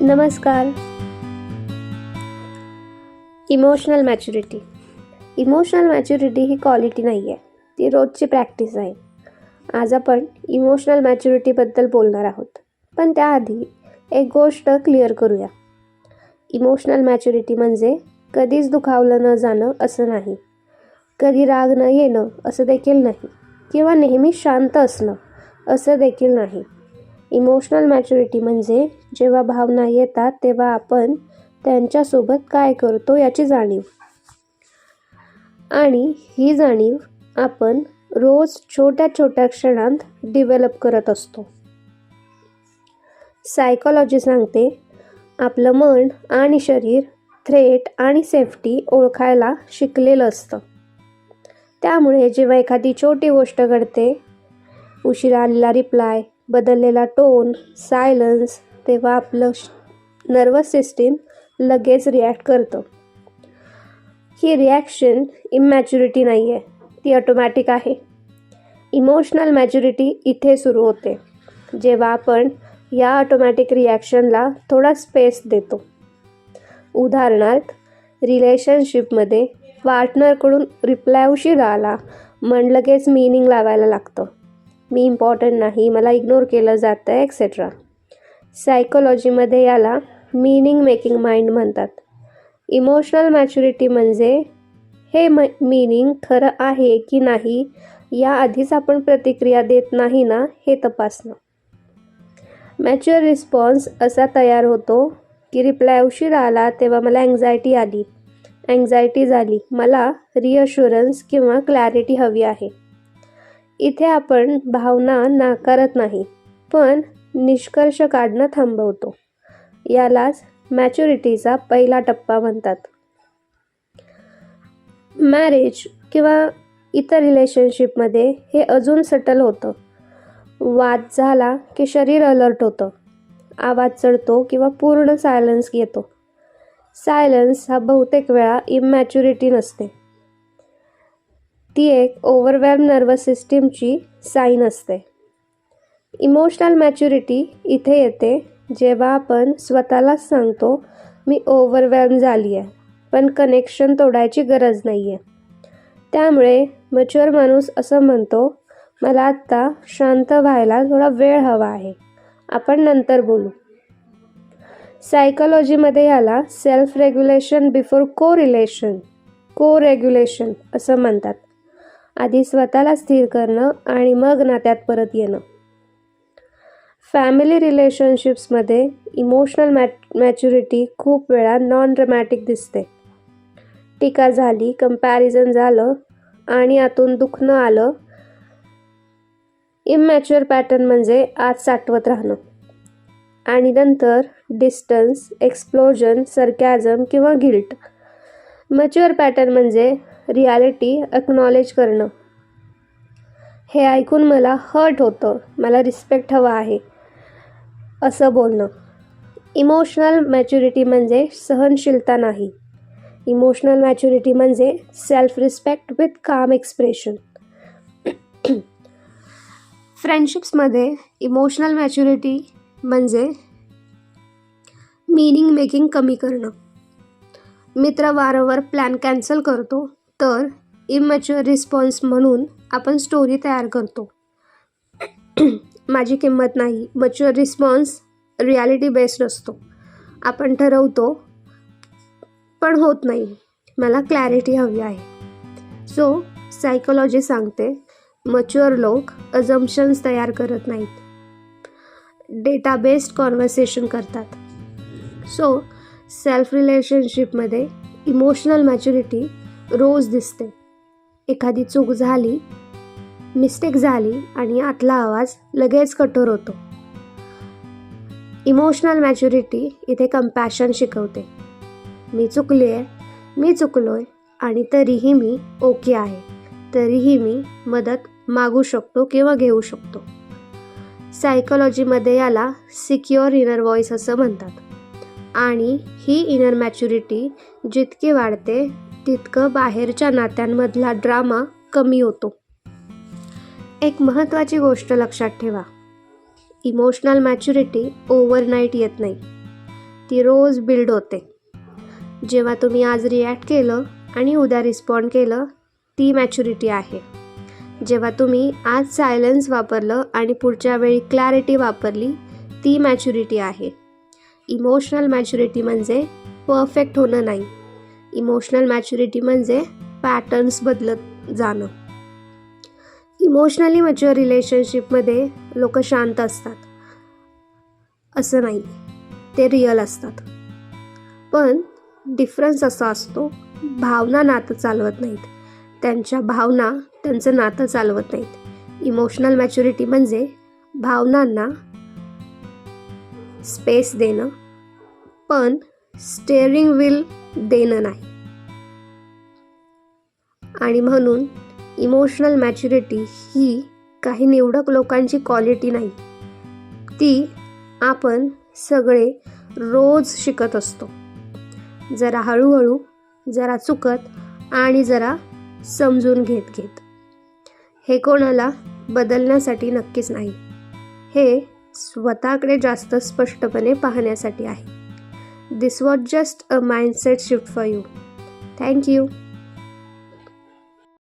नमस्कार. Emotional maturity emotional maturity ही quality नाही आहे ती रोजची प्रॅक्टिस आहे. आज आपण इमोशनल मॅच्युरिटीबद्दल बोलणार आहोत. पण त्याआधी एक गोष्ट क्लिअर करूया. इमोशनल मॅच्युरिटी म्हणजे कधीच दुखावलं न जाणं असं नाही. कधी राग न येणं असं देखील नाही. किंवा नेहमी शांत असणं असं देखील नाही. इमोशनल मॅच्युरिटी म्हणजे जेव्हा भावना येतात तेव्हा आपण त्यांच्यासोबत काय करतो याची जाणीव. आणि ही जाणीव आपण रोज छोट्या छोट्या क्षणांत डेव्हलप करत असतो. सायकोलॉजी सांगते आपलं मन आणि शरीर थ्रेट आणि सेफ्टी ओळखायला शिकलेलं असतं. त्यामुळे जेव्हा एखादी छोटी गोष्ट घडते उशिरा आलेला रिप्लाय बदललेला टोन सायलन्स तेव्हा आपलं नर्वस सिस्टीम लगेच रिॲक्ट करतं. ही रिॲक्शन इमॅच्युरिटी नाही आहे ती ऑटोमॅटिक आहे. इमोशनल मॅच्युरिटी इथे सुरू होते जेव्हा आपण या ऑटोमॅटिक रिॲक्शनला थोडा स्पेस देतो. उदाहरणार्थ रिलेशनशिपमध्ये पार्टनरकडून रिप्लाय उशिरा आला म्हण लगेच मिनिंग लावायला लागतं. मी इम्पॉर्टंट नाही मला इग्नोर केलं जातं आहे एक्सेट्रा सायकोलॉजीमध्ये याला मीनिंग मेकिंग माइंड म्हणतात. इमोशनल मॅच्युरिटी म्हणजे हे म मीनिंग खरं आहे की नाही याआधीच आपण प्रतिक्रिया देत नाही ना हे तपासणं. मॅच्युअर रिस्पॉन्स असा तयार होतो की रिप्लाय उशीर आला तेव्हा मला अँझायटी आली. अँझायटी झाली. मला रिअश्युरन्स किंवा क्लॅरिटी हवी आहे. इथे आपण भावना नाकारत नाही. पण निष्कर्ष काढणं थांबवतो. यालाच मॅच्युरिटीचा पहिला टप्पा म्हणतात. मॅरेज किंवा इतर रिलेशनशिपमध्ये हे अजून सटल होतं. वाद झाला की शरीर अलर्ट होतं. आवाज चढतो किंवा पूर्ण सायलन्स येतो सायलन्स हा बहुतेक वेळा इमॅच्युरिटी नसते. ती एक ओव्हरवेल्म नर्वस सिस्टीमची साईन असते. इमोशनल मॅच्युरिटी इथे येते. जेव्हा आपण स्वतःलाच सांगतो मी ओव्हरवेल्म झाली आहे पण कनेक्शन तोडायची गरज नाही आहे त्यामुळे मच्युअर माणूस असं म्हणतो मला आत्ता शांत व्हायला थोडा वेळ हवा आहे. आपण नंतर बोलू. सायकोलॉजीमध्ये याला self regulation before co relation co regulation असं म्हणतात. आधी स्वतःला स्थिर करणं आणि मग नात्यात परत येणं. फॅमिली रिलेशनशिप्समध्ये इमोशनल मॅ मॅच्युरिटी खूप वेळा नॉन ड्रमॅटिक दिसते. टीका झाली कंपॅरिझन झालं आणि आतून दुखणं आलं. इमॅच्युअर पॅटर्न म्हणजे आज साठवत राहणं. आणि नंतर डिस्टन्स एक्सप्लोजन सरकॅझम किंवा गिल्ट मच्युअर पॅटर्न म्हणजे रियालिटी अक्नॉलेज करणं. हे ऐकून मला हर्ट होतं. मला रिस्पेक्ट हवा आहे. असं बोलणं. इमोशनल मॅच्युरिटी म्हणजे सहनशीलता नाही. इमोशनल मॅच्युरिटी म्हणजे self respect with calm expression. फ्रेंडशिप्समध्ये emotional maturity म्हणजे मीनिंग मेकिंग कमी करणं. मित्र वारंवार प्लॅन कॅन्सल करतो तर इमॅच्युअर रिस्पॉन्स म्हणून आपण स्टोरी तयार करतो. माझी किंमत नाही मच्युअर रिस्पॉन्स रियालिटी बेस्ड असतो. आपण ठरवतो पण होत नाही. मला क्लॅरिटी हवी आहे. सो सायकोलॉजी सांगते मच्युअर लोक अजम्पशन्स तयार करत नाहीत. डेटा बेस्ड कॉन्व्हर्सेशन करतात. सो सेल्फ रिलेशनशिपमध्ये इमोशनल मॅच्युरिटी रोज दिसते. एखादी चूक झाली मिस्टेक झाली आणि आतला आवाज लगेच कठोर होतो. इमोशनल मॅच्युरिटी इथे कम्पॅशन शिकवते. मी चुकले आहे मी चुकलो आहे आणि तरीही मी ओके आहे. तरीही मी मदत मागू शकतो किंवा घेऊ शकतो. सायकोलॉजीमध्ये याला सिक्युअर इनर व्हॉइस असं म्हणतात. आणि ही इनर मॅच्युरिटी जितकी वाढते तितकं बाहेरच्या नात्यांमधला ड्रामा कमी होतो. एक महत्त्वाची गोष्ट लक्षात ठेवा. इमोशनल मॅच्युरिटी ओव्हरनाईट येत नाही. ती रोज बिल्ड होते. जेव्हा तुम्ही आज रिॲक्ट केलं आणि उद्या रिस्पॉन्ड केलं ती मॅच्युरिटी आहे. जेव्हा तुम्ही आज सायलेन्स वापरलं आणि पुढच्या वेळी क्लॅरिटी वापरली ती मॅच्युरिटी आहे. इमोशनल मॅच्युरिटी म्हणजे परफेक्ट होणं नाही. इमोशनल मॅच्युरिटी म्हणजे पॅटर्न्स बदलत जाणं. इमोशनली मॅच्युअर रिलेशनशिपमध्ये लोक शांत असतात. असं नाही. ते रिअल असतात. पण डिफरन्स असा असतो भावना नातं चालवत नाहीत. त्यांच्या भावना त्यांचं नातं चालवत नाहीत. इमोशनल मॅच्युरिटी म्हणजे भावनांना स्पेस देणं पण स्टेअरिंग व्हील देणं नाही. आणि म्हणून इमोशनल मॅच्युरिटी ही काही निवडक लोकांची क्वालिटी नाही. ती आपण सगळे रोज शिकत असतो. जरा हळूहळू जरा चुकत आणि जरा समजून घेत घेत. हे कोणाला बदलण्यासाठी नक्कीच नाही. हे स्वतःकडे जास्त स्पष्टपणे पाहण्यासाठी आहे. This was just a mindset shift for you thank you